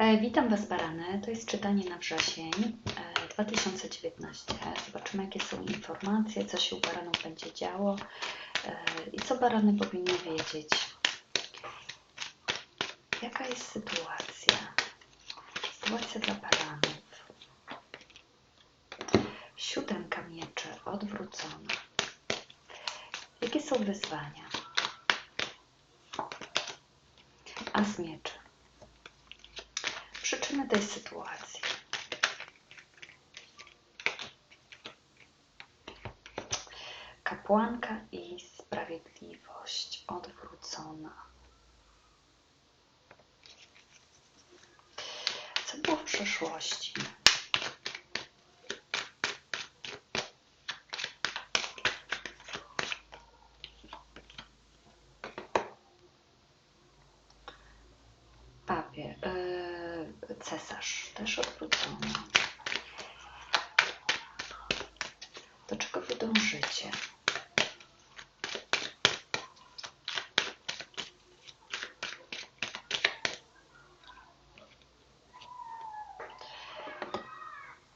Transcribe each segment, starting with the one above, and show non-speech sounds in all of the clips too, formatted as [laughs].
E, Witam Was, Barany. To jest czytanie na wrzesień e, 2019. Zobaczymy, jakie są informacje, co się u Baranów będzie działo e, i co Barany powinny wiedzieć. Jaka jest sytuacja? Sytuacja dla Baranów. Siódemka mieczy odwrócona. Jakie są wyzwania? As mieczy przyczyny tej sytuacji. Kapłanka i sprawiedliwość odwrócona. Co było w przeszłości? Papier, yy, cesarz też odwrócony. Do czego wy dążycie?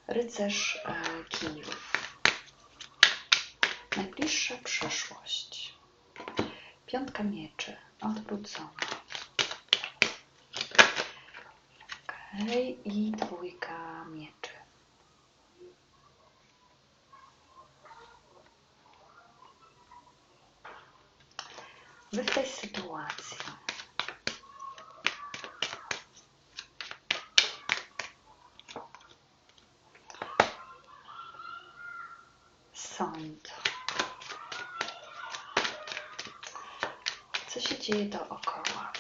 Rycerz e, kijów. Najbliższa przyszłość. Piątka mieczy. Odwrócona. I dwójka mieczy. Wy w tej sytuacji sąd. Co się dzieje dookoła?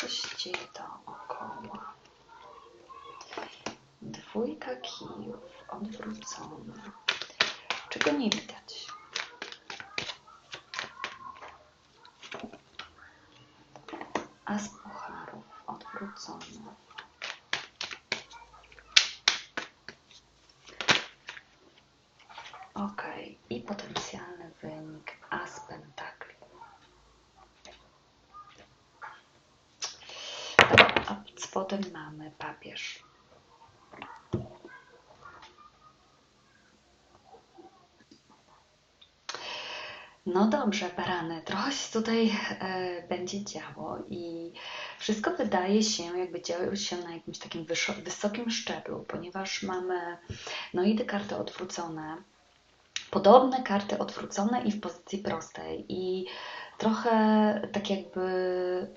Co się dzieje dookoła? Dwójka kijów odwrócona. Czego nie widać? As pucharów odwrócona. Ok, i potencjalny wynik As pentakli. A spodem mamy papież. No dobrze, barany, trochę się tutaj e, będzie działo i wszystko wydaje się, jakby działo się na jakimś takim wysokim szczeblu, ponieważ mamy no i te karty odwrócone, podobne karty odwrócone i w pozycji prostej. I trochę tak jakby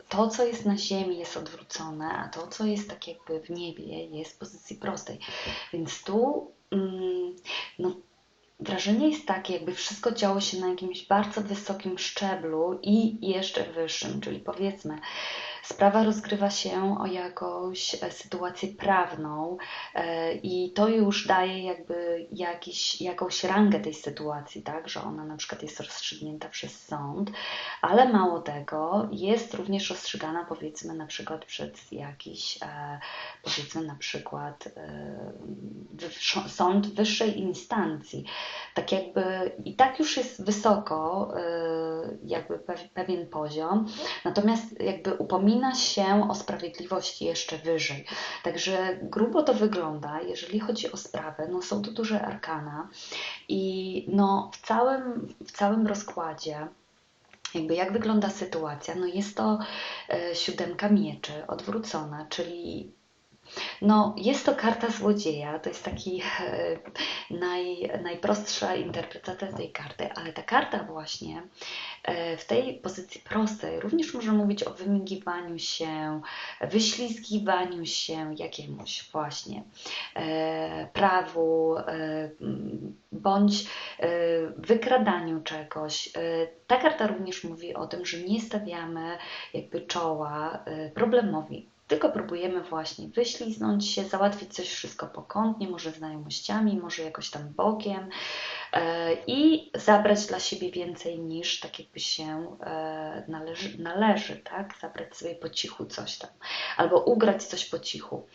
to, co jest na ziemi jest odwrócone, a to, co jest tak jakby w niebie jest w pozycji prostej. Więc tu mm, no, wrażenie jest takie, jakby wszystko działo się na jakimś bardzo wysokim szczeblu i jeszcze wyższym, czyli powiedzmy, sprawa rozgrywa się o jakąś e, sytuację prawną e, i to już daje jakby jakiś, jakąś rangę tej sytuacji, tak, że ona na przykład jest rozstrzygnięta przez sąd, ale mało tego, jest również rozstrzygana powiedzmy na przykład przez jakiś, e, powiedzmy na przykład sąd wyższej instancji. Tak jakby i tak już jest wysoko, jakby pewien poziom, natomiast jakby upomina się o sprawiedliwość jeszcze wyżej. Także grubo to wygląda, jeżeli chodzi o sprawę, no są to duże arkana i no w całym, w całym rozkładzie jakby jak wygląda sytuacja? No jest to e, siódemka mieczy odwrócona, czyli no, jest to karta złodzieja, to jest taki e, naj, najprostsza interpretacja tej karty, ale ta karta właśnie e, w tej pozycji prostej również może mówić o wymigiwaniu się, wyślizgiwaniu się jakiemuś właśnie e, prawu bądź wykradaniu czegoś. Ta karta również mówi o tym, że nie stawiamy jakby czoła problemowi tylko próbujemy właśnie wyśliznąć się, załatwić coś wszystko pokątnie, może znajomościami, może jakoś tam bokiem, i zabrać dla siebie więcej niż tak jakby się e, należy, należy, tak? Zabrać sobie po cichu coś tam, albo ugrać coś po cichu.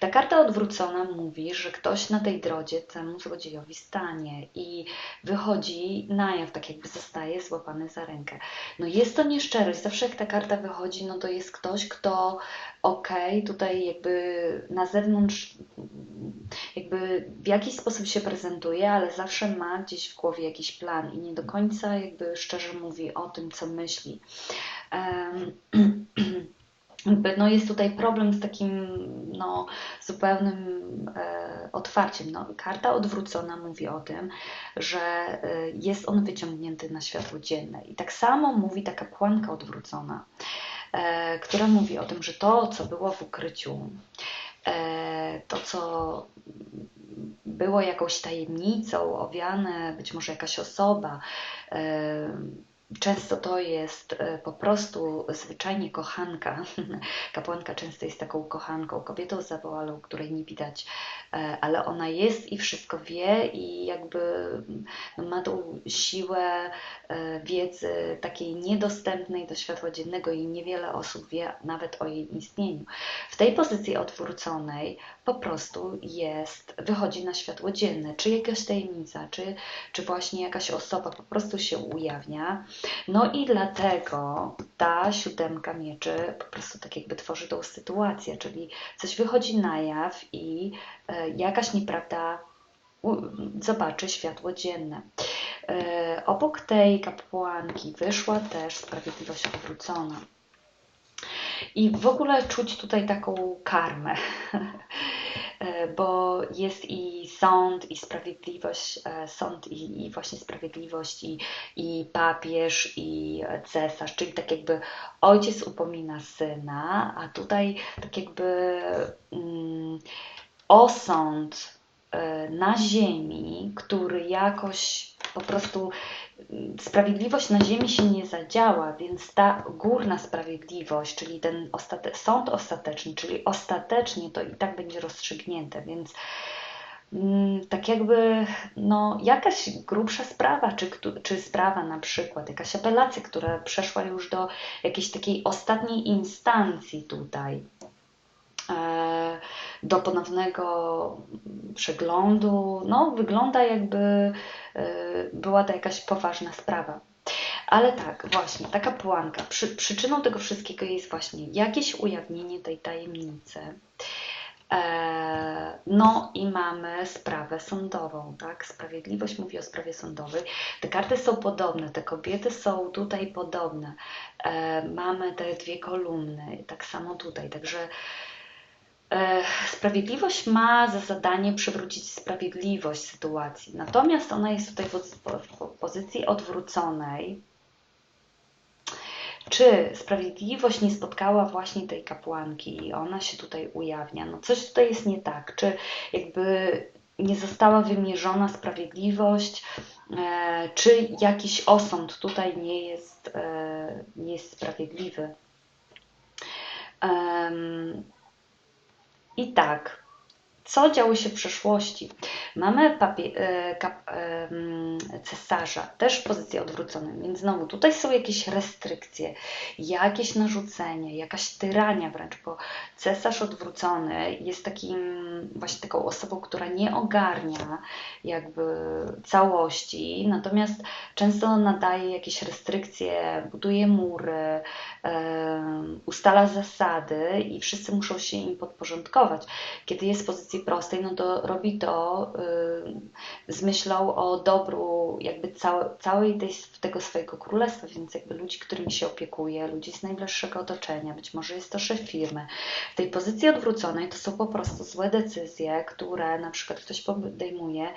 Ta karta odwrócona mówi, że ktoś na tej drodze temu złodziejowi stanie i wychodzi na jaw, tak jakby zostaje złapany za rękę. No jest to nieszczerość. Zawsze jak ta karta wychodzi, no to jest ktoś, kto okej, okay, tutaj jakby na zewnątrz jakby w jakiś sposób się prezentuje, ale zawsze ma gdzieś w głowie jakiś plan i nie do końca jakby szczerze mówi o tym, co myśli. [clears throat] No jest tutaj problem z takim no, zupełnym e, otwarciem. No, karta odwrócona mówi o tym, że e, jest on wyciągnięty na światło dzienne. I tak samo mówi taka płanka odwrócona, e, która mówi o tym, że to, co było w ukryciu, to, co było jakąś tajemnicą owiane, być może jakaś osoba, e, Często to jest e, po prostu zwyczajnie kochanka. [laughs] Kapłanka często jest taką kochanką, kobietą zawołalą, której nie widać, e, ale ona jest i wszystko wie i jakby no, ma tą siłę e, wiedzy takiej niedostępnej do światła dziennego i niewiele osób wie nawet o jej istnieniu. W tej pozycji odwróconej po prostu jest, wychodzi na światło dzienne, czy jakaś tajemnica, czy, czy właśnie jakaś osoba po prostu się ujawnia. No i dlatego ta siódemka mieczy po prostu tak jakby tworzy tą sytuację, czyli coś wychodzi na jaw i e, jakaś nieprawda zobaczy światło dzienne. E, obok tej kapłanki wyszła też sprawiedliwość odwrócona. I w ogóle czuć tutaj taką karmę. [laughs] E, bo jest i sąd, i sprawiedliwość, e, sąd i, i właśnie sprawiedliwość, i, i papież, i cesarz, czyli tak jakby ojciec upomina syna, a tutaj tak jakby mm, osąd e, na ziemi, który jakoś po prostu sprawiedliwość na ziemi się nie zadziała, więc ta górna sprawiedliwość, czyli ten ostate sąd ostateczny, czyli ostatecznie to i tak będzie rozstrzygnięte, więc mm, tak jakby no, jakaś grubsza sprawa, czy, czy sprawa na przykład, jakaś apelacja, która przeszła już do jakiejś takiej ostatniej instancji tutaj, e, do ponownego przeglądu, no wygląda jakby Y, była to jakaś poważna sprawa. Ale tak, właśnie, ta kapłanka, przy, przyczyną tego wszystkiego jest właśnie jakieś ujawnienie tej tajemnicy. E, no i mamy sprawę sądową, tak? Sprawiedliwość mówi o sprawie sądowej. Te karty są podobne, te kobiety są tutaj podobne. E, mamy te dwie kolumny, tak samo tutaj. Także E, sprawiedliwość ma za zadanie przywrócić sprawiedliwość sytuacji, natomiast ona jest tutaj w pozycji odwróconej. Czy sprawiedliwość nie spotkała właśnie tej kapłanki i ona się tutaj ujawnia? No coś tutaj jest nie tak. Czy jakby nie została wymierzona sprawiedliwość, e, czy jakiś osąd tutaj nie jest, e, nie jest sprawiedliwy? I tak, co działo się w przeszłości? Mamy papie- e, kap- cesarza, też w pozycji więc znowu tutaj są jakieś restrykcje, jakieś narzucenie, jakaś tyrania wręcz, bo cesarz odwrócony jest takim właśnie taką osobą, która nie ogarnia jakby całości, natomiast często nadaje jakieś restrykcje, buduje mury, ustala zasady i wszyscy muszą się im podporządkować. Kiedy jest w pozycji prostej, no to robi to z myślą o dobru jakby całe, całej tej, tego swojego królestwa, więc jakby ludzi, którymi się opiekuje, ludzi z najbliższego otoczenia, być może jest to szef firmy. W tej pozycji odwróconej to są po prostu złe decyzje, które na przykład ktoś podejmuje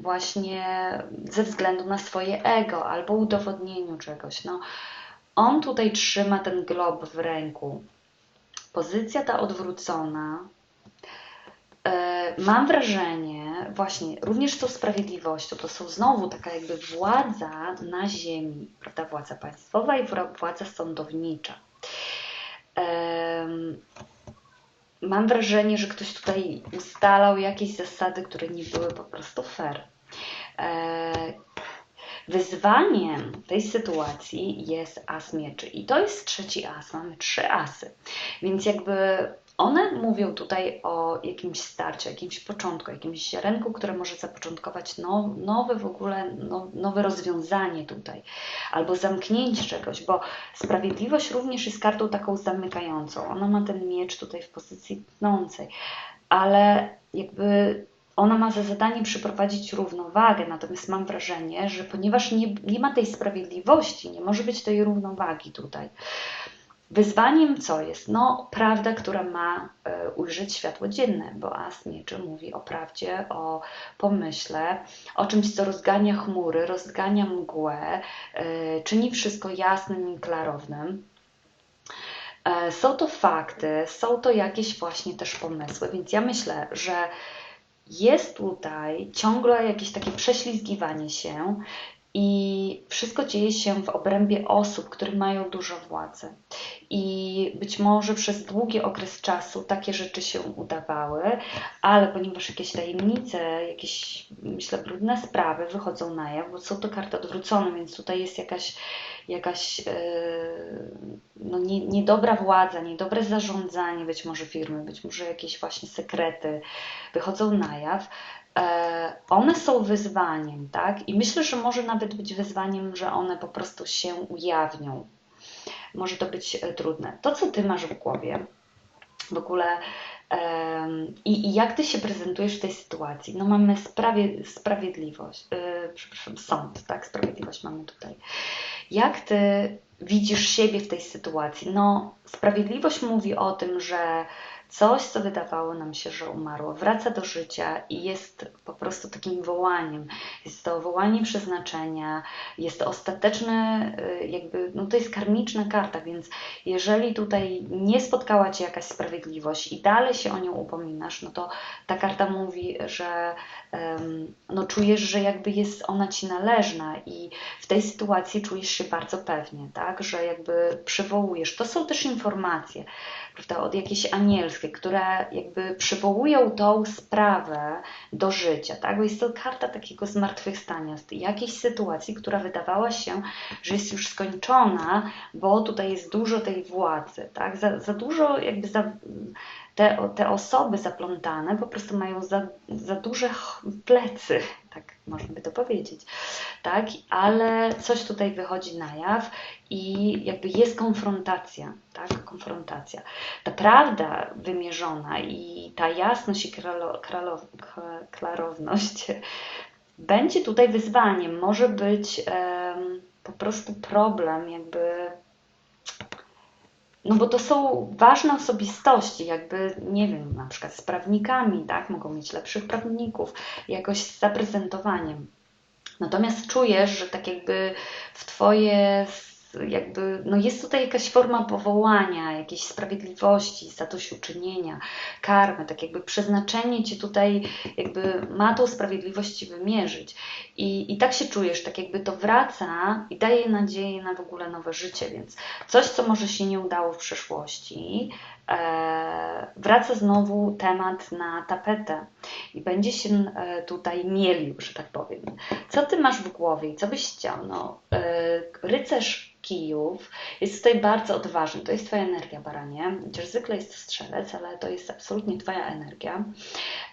właśnie ze względu na swoje ego albo udowodnieniu czegoś. No, on tutaj trzyma ten glob w ręku. Pozycja ta odwrócona. E, mam wrażenie, właśnie, również tą sprawiedliwością, to są znowu taka jakby władza na ziemi, prawda, władza państwowa i władza sądownicza. mam wrażenie, że ktoś tutaj ustalał jakieś zasady, które nie były po prostu fair. Wyzwaniem tej sytuacji jest as mieczy. I to jest trzeci as, mamy trzy asy, więc jakby one mówią tutaj o jakimś starciu, jakimś początku, jakimś ziarenku, które może zapoczątkować now, nowe w ogóle, now, nowe rozwiązanie tutaj, albo zamknięcie czegoś, bo sprawiedliwość również jest kartą taką zamykającą. Ona ma ten miecz tutaj w pozycji tnącej, ale jakby ona ma za zadanie przyprowadzić równowagę, natomiast mam wrażenie, że ponieważ nie, nie ma tej sprawiedliwości, nie może być tej równowagi tutaj, Wyzwaniem co jest? No, prawda, która ma e, ujrzeć światło dzienne, bo As Mieczy mówi o prawdzie, o pomyśle, o czymś, co rozgania chmury, rozgania mgłę, e, czyni wszystko jasnym i klarownym. E, są to fakty, są to jakieś właśnie też pomysły, więc ja myślę, że jest tutaj ciągle jakieś takie prześlizgiwanie się i wszystko dzieje się w obrębie osób, które mają dużo władzy. I być może przez długi okres czasu takie rzeczy się udawały, ale ponieważ jakieś tajemnice, jakieś, myślę, brudne sprawy wychodzą na jaw, bo są to karty odwrócone, więc tutaj jest jakaś, jakaś yy, no, nie, niedobra władza, niedobre zarządzanie być może firmy, być może jakieś właśnie sekrety wychodzą na jaw E, one są wyzwaniem, tak? I myślę, że może nawet być wyzwaniem, że one po prostu się ujawnią. Może to być e, trudne. To, co ty masz w głowie, w ogóle i, i, jak ty się prezentujesz w tej sytuacji? No mamy sprawie, sprawiedliwość, yy, przepraszam, sąd, tak? Sprawiedliwość mamy tutaj. Jak ty widzisz siebie w tej sytuacji? No, sprawiedliwość mówi o tym, że coś, co wydawało nam się, że umarło, wraca do życia i jest po prostu takim wołaniem. Jest to wołanie przeznaczenia, jest to ostateczne, y, jakby, no to jest karmiczna karta, więc jeżeli tutaj nie spotkała Cię jakaś sprawiedliwość i dalej się o nią upominasz, no to ta karta mówi, że um, no czujesz, że jakby jest ona Ci należna i w tej sytuacji czujesz się bardzo pewnie, tak, że jakby przywołujesz. To są też informacje, prawda, od jakiejś anielskie, które jakby przywołują tą sprawę do życia, tak? Bo jest to karta takiego zmartwychwstania, z jakiejś sytuacji, która wydawała się, że jest już skończona, bo tutaj jest dużo tej władzy, tak? Za, za dużo jakby za, te, te osoby zaplątane po prostu mają za, za duże plecy, tak można by to powiedzieć, tak? Ale coś tutaj wychodzi na jaw i jakby jest konfrontacja, tak? Konfrontacja. Ta prawda wymierzona i ta jasność i kralo, kralo, klarowność [laughs] będzie tutaj wyzwaniem. Może być um, po prostu problem, jakby no bo to są ważne osobistości, jakby, nie wiem, na przykład z prawnikami, tak, mogą mieć lepszych prawników, jakoś z zaprezentowaniem. Natomiast czujesz, że tak jakby w Twoje jakby, no jest tutaj jakaś forma powołania, jakiejś sprawiedliwości, zadośćuczynienia, karmy, tak jakby przeznaczenie Cię tutaj jakby ma tą sprawiedliwość Ci wymierzyć. I, I tak się czujesz, tak jakby to wraca i daje nadzieję na w ogóle nowe życie, więc coś, co może się nie udało w przeszłości, e, wraca znowu temat na tapetę i będzie się e, tutaj mielił, że tak powiem. Co Ty masz w głowie i co byś chciał? No, rycerz kijów jest tutaj bardzo odważny. To jest Twoja energia, baranie. Chociaż zwykle jest strzelec, ale to jest absolutnie Twoja energia.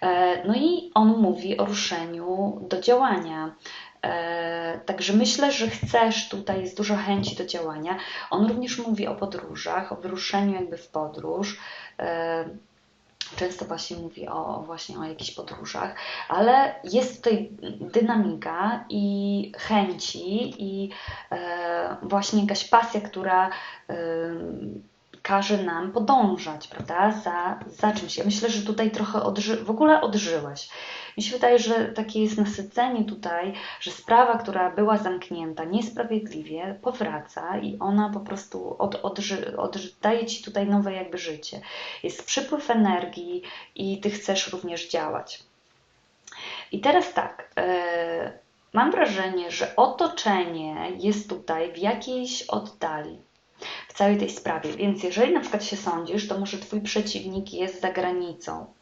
E, no i on mówi o ruszeniu do działania. E, także myślę, że chcesz, tutaj jest dużo chęci do działania. On również mówi o podróżach, o wyruszeniu jakby w podróż. Często właśnie mówi o, właśnie o jakichś podróżach, ale jest tutaj dynamika i chęci i e, właśnie jakaś pasja, która e, każe nam podążać, prawda, za, za czymś. Ja myślę, że tutaj trochę odży w ogóle odżyłeś. Mi się wydaje, że takie jest nasycenie tutaj, że sprawa, która była zamknięta niesprawiedliwie, powraca i ona po prostu od, odży, odży, daje Ci tutaj nowe jakby życie. Jest przypływ energii i Ty chcesz również działać. I teraz tak, yy, mam wrażenie, że otoczenie jest tutaj w jakiejś oddali całej tej sprawie. Więc jeżeli na przykład się sądzisz, to może twój przeciwnik jest za granicą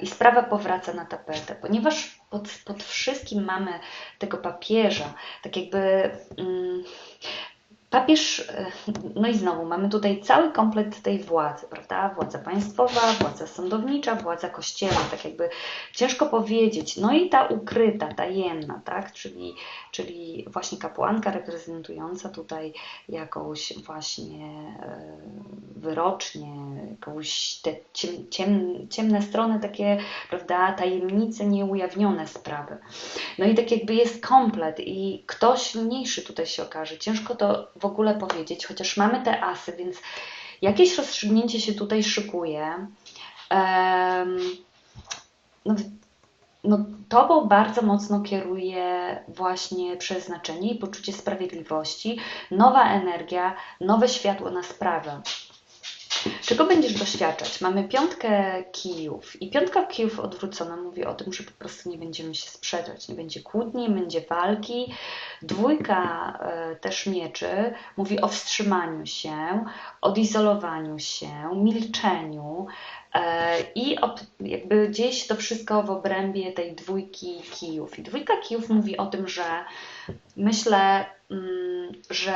i sprawa powraca na tapetę, ponieważ pod, pod wszystkim mamy tego papieża, tak jakby. Papież, e, no i znowu mamy tutaj cały komplet tej władzy, prawda? Władza państwowa, władza sądownicza, władza kościelna, tak jakby ciężko powiedzieć. No i ta ukryta, tajemna, tak? Czyli, czyli właśnie kapłanka reprezentująca tutaj jakąś właśnie e, wyrocznie, jakąś te ciem, ciem, ciemne strony, takie, prawda? Tajemnice, nieujawnione sprawy. No i tak jakby jest komplet i ktoś mniejszy tutaj się okaże. Ciężko to w ogóle powiedzieć, chociaż mamy te asy, więc jakieś rozstrzygnięcie się tutaj szykuje. No, no, tobą bardzo mocno kieruje właśnie przeznaczenie i poczucie sprawiedliwości, nowa energia, nowe światło na sprawę. Czego będziesz doświadczać? Mamy piątkę kijów i piątka kijów odwrócona mówi o tym, że po prostu nie będziemy się sprzeczać, nie będzie kłótni, będzie walki. Dwójka e, też mieczy mówi o wstrzymaniu się, odizolowaniu się, milczeniu e, i jakby gdzieś to wszystko w obrębie tej dwójki kijów. I dwójka kijów mówi o tym, że myślę, mm, że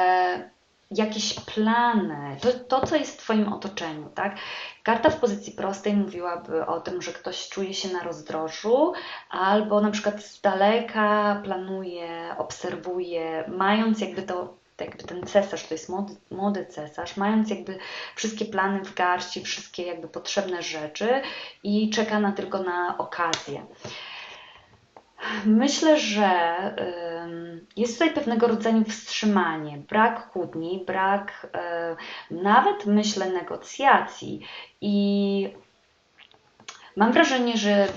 jakieś plany, to, to, co jest w Twoim otoczeniu, tak? Karta w pozycji prostej mówiłaby o tym, że ktoś czuje się na rozdrożu, albo na przykład z daleka planuje, obserwuje, mając jakby to jakby ten cesarz, to jest młody, młody cesarz, mając jakby wszystkie plany w garści, wszystkie jakby potrzebne rzeczy i czeka na tylko na okazję. Myślę, że jest tutaj pewnego rodzaju wstrzymanie, brak kłótni, brak nawet myślę negocjacji. I Mam wrażenie, że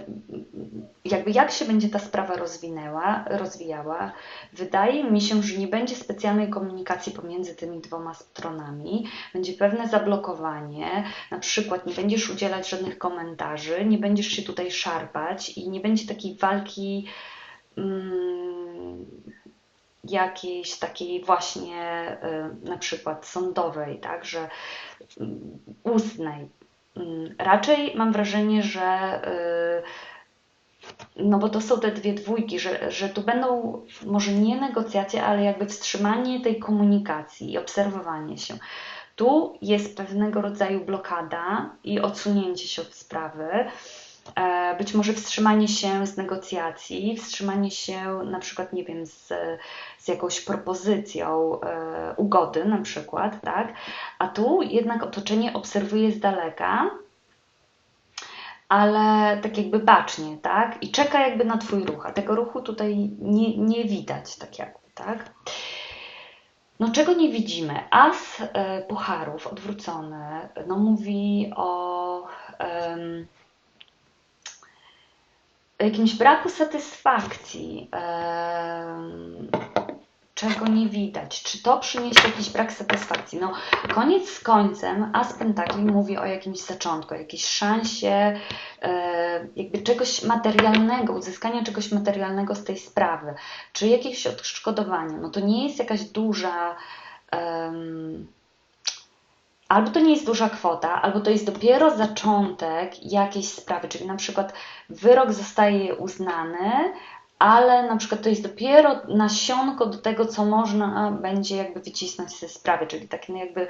jakby jak się będzie ta sprawa rozwinęła, rozwijała, wydaje mi się, że nie będzie specjalnej komunikacji pomiędzy tymi dwoma stronami, będzie pewne zablokowanie, na przykład nie będziesz udzielać żadnych komentarzy, nie będziesz się tutaj szarpać i nie będzie takiej walki mm, jakiejś takiej właśnie y, na przykład sądowej, tak, że y, ustnej, Mm, raczej mam wrażenie, że y, no bo to są te dwie dwójki, że, że tu będą może nie negocjacje, ale jakby wstrzymanie tej komunikacji i obserwowanie się. Tu jest pewnego rodzaju blokada i odsunięcie się od sprawy. E, być może wstrzymanie się z negocjacji, wstrzymanie się na przykład, nie wiem, z, z jakąś propozycją e, ugody na przykład, tak? A tu jednak otoczenie obserwuje z daleka, ale tak jakby bacznie, tak? I czeka jakby na Twój ruch, a tego ruchu tutaj nie, nie widać, tak jakby, tak? No czego nie widzimy? As e, pucharów odwrócony, no mówi o jakimś braku satysfakcji, czego nie widać. Czy to przyniesie jakiś brak satysfakcji? No, koniec z końcem, As Pentakli mówi o jakimś zaczątku, o jakiejś szansie e, jakby czegoś materialnego, uzyskania czegoś materialnego z tej sprawy, czy jakiegoś odszkodowania. No to nie jest jakaś duża um, albo to nie jest duża kwota, albo to jest dopiero zaczątek jakiejś sprawy, czyli na przykład wyrok zostaje uznany, ale na przykład to jest dopiero nasionko do tego, co można będzie jakby wycisnąć ze sprawy, czyli taki no jakby,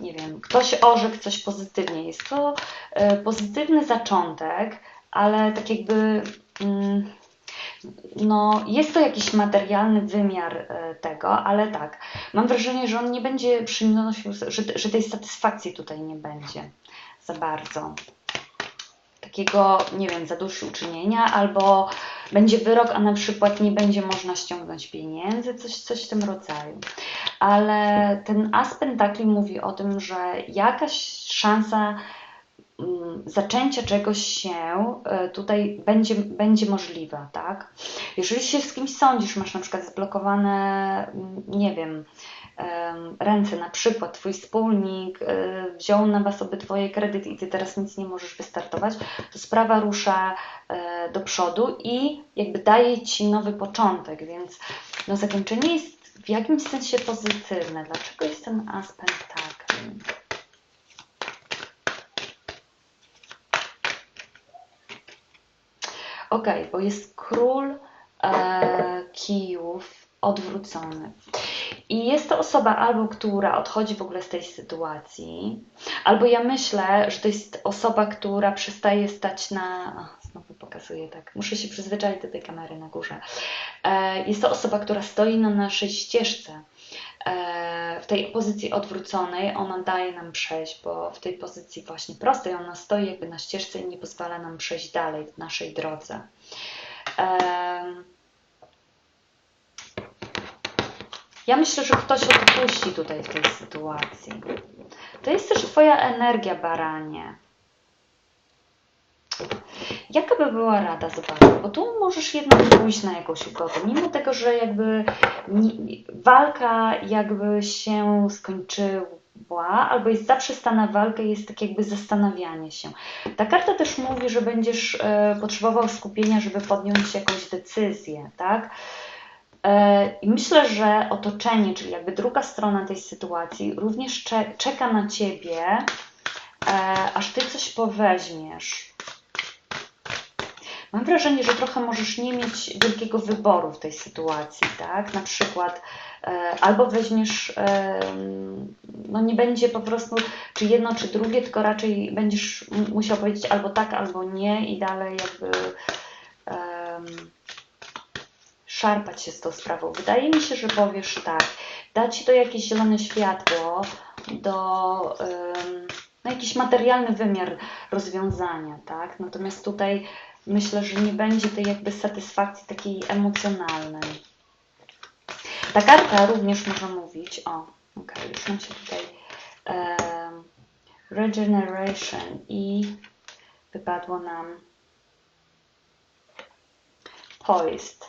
nie wiem, ktoś orzekł coś pozytywnie. Jest to e, pozytywny zaczątek, ale tak jakby mm, no, jest to jakiś materialny wymiar e, tego, ale tak, mam wrażenie, że on nie będzie przynosił, że, że tej satysfakcji tutaj nie będzie za bardzo. Takiego, nie wiem, zadośćuczynienia, albo będzie wyrok, a na przykład nie będzie można ściągnąć pieniędzy, coś, coś w tym rodzaju. Ale ten aspekt taki mówi o tym, że jakaś szansa mm, zaczęcia czegoś się e, tutaj będzie, będzie możliwe, tak? Jeżeli się z kimś sądzisz, masz na przykład zblokowane, mm, nie wiem, ręce, na przykład twój wspólnik e, wziął na was obydwoje kredyt i ty teraz nic nie możesz wystartować, to sprawa rusza e, do przodu i jakby daje ci nowy początek, więc no zakończenie jest w jakimś sensie pozytywne. Dlaczego jest ten aspekt taki? Ok, bo jest król e, kijów odwrócony. I jest to osoba albo, która odchodzi w ogóle z tej sytuacji, albo ja myślę, że to jest osoba, która przestaje stać na. O, znowu pokazuję tak. Muszę się przyzwyczaić do tej kamery na górze. E, jest to osoba, która stoi na naszej ścieżce. E, w tej pozycji odwróconej ona daje nam przejść, bo w tej pozycji właśnie prostej ona stoi jakby na ścieżce i nie pozwala nam przejść dalej w naszej drodze. Ja myślę, że ktoś odpuści tutaj w tej sytuacji. To jest też Twoja energia, baranie. Jaka by była rada? Zobacz, bo tu możesz jednak pójść na jakąś ugodę, mimo tego, że jakby walka jakby się skończyła, albo jest zaprzestana walka, jest tak jakby zastanawianie się. Ta karta też mówi, że będziesz e, potrzebował skupienia, żeby podjąć jakąś decyzję, tak? E, I myślę, że otoczenie, czyli jakby druga strona tej sytuacji, również czeka na ciebie, e, aż ty coś poweźmiesz. Mam wrażenie, że trochę możesz nie mieć wielkiego wyboru w tej sytuacji, tak? Na przykład e, albo weźmiesz, no nie będzie po prostu czy jedno, czy drugie, tylko raczej będziesz musiał powiedzieć albo tak, albo nie i dalej jakby szarpać się z tą sprawą. Wydaje mi się, że powiesz tak, da Ci to jakieś zielone światło do um, no, jakiś materialny wymiar rozwiązania, tak? Natomiast tutaj myślę, że nie będzie tej jakby satysfakcji takiej emocjonalnej. Ta karta również może mówić, o, ok, już nam się tutaj um, regeneration i wypadło nam poised.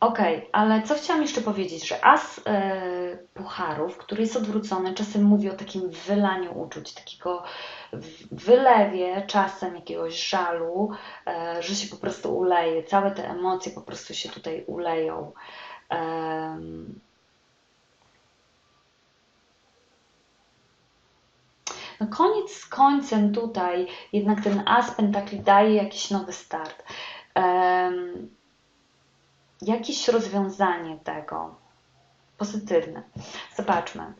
Okej, okay, ale co chciałam jeszcze powiedzieć, że as e, pucharów, który jest odwrócony, czasem mówi o takim wylaniu uczuć, takiego wylewie czasem jakiegoś żalu, e, że się po prostu uleje, całe te emocje po prostu się tutaj uleją. E, no koniec z końcem tutaj jednak ten as pentakli daje jakiś nowy start jakieś rozwiązanie tego pozytywne. Zobaczmy.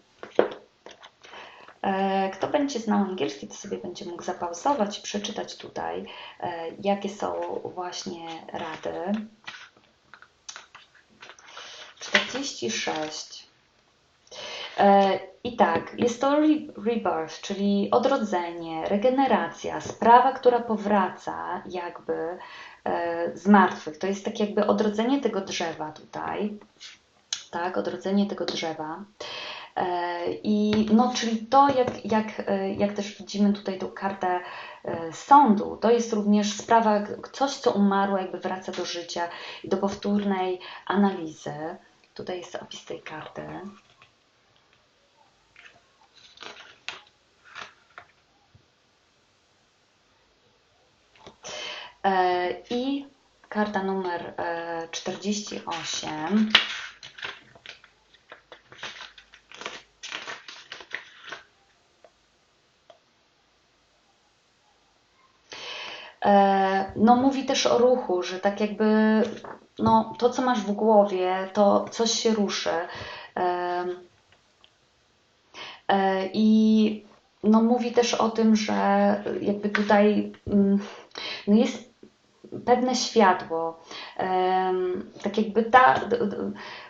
E, kto będzie znał angielski, to sobie będzie mógł zapauzować i przeczytać tutaj, e, jakie są właśnie rady. 46. E, I tak, jest to rebirth, czyli odrodzenie, regeneracja, sprawa, która powraca jakby z martwych. To jest tak jakby odrodzenie tego drzewa tutaj, tak, odrodzenie tego drzewa. E, I no, czyli to, jak, jak, e, jak też widzimy tutaj tą kartę sądu, to jest również sprawa, coś, co umarło, jakby wraca do życia i do powtórnej analizy. Tutaj jest opis tej karty. I karta numer 48. E, e, no, mówi też o ruchu, że tak jakby no, to, co masz w głowie, to coś się ruszy. I no, mówi też o tym, że jakby tutaj mm, no jest pewne światło. Tak jakby ta,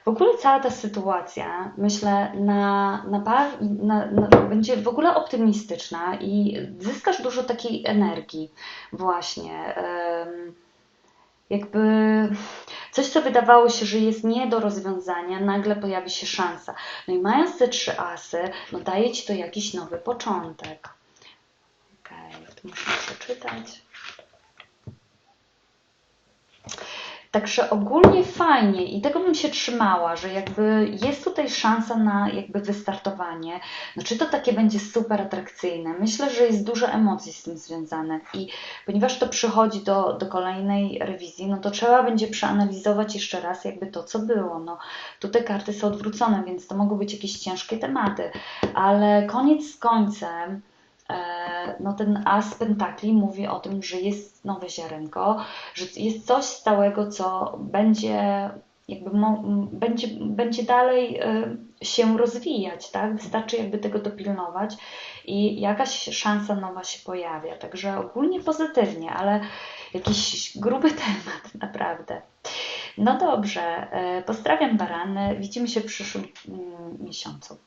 w ogóle cała ta sytuacja, myślę, na, na, na, na, będzie w ogóle optymistyczna i zyskasz dużo takiej energii właśnie. Jakby coś, co wydawało się, że jest nie do rozwiązania, nagle pojawi się szansa. No i mając te trzy asy, no daje Ci to jakiś nowy początek. To muszę przeczytać. Także ogólnie fajnie i tego bym się trzymała, że jakby jest tutaj szansa na jakby wystartowanie. No czy to takie będzie super atrakcyjne? Myślę, że jest dużo emocji z tym związane i ponieważ to przychodzi do, do kolejnej rewizji, no to trzeba będzie przeanalizować jeszcze raz jakby to, co było. No tutaj karty są odwrócone, więc to mogą być jakieś ciężkie tematy, ale koniec z końcem no ten as pentakli mówi o tym, że jest nowe ziarenko, że jest coś stałego, co będzie jakby będzie, będzie dalej e, się rozwijać, tak? Wystarczy jakby tego dopilnować i jakaś szansa nowa się pojawia. Także ogólnie pozytywnie, ale jakiś gruby [laughs] temat, naprawdę. No dobrze, e, pozdrawiam barany, widzimy się w przyszłym mm, miesiącu.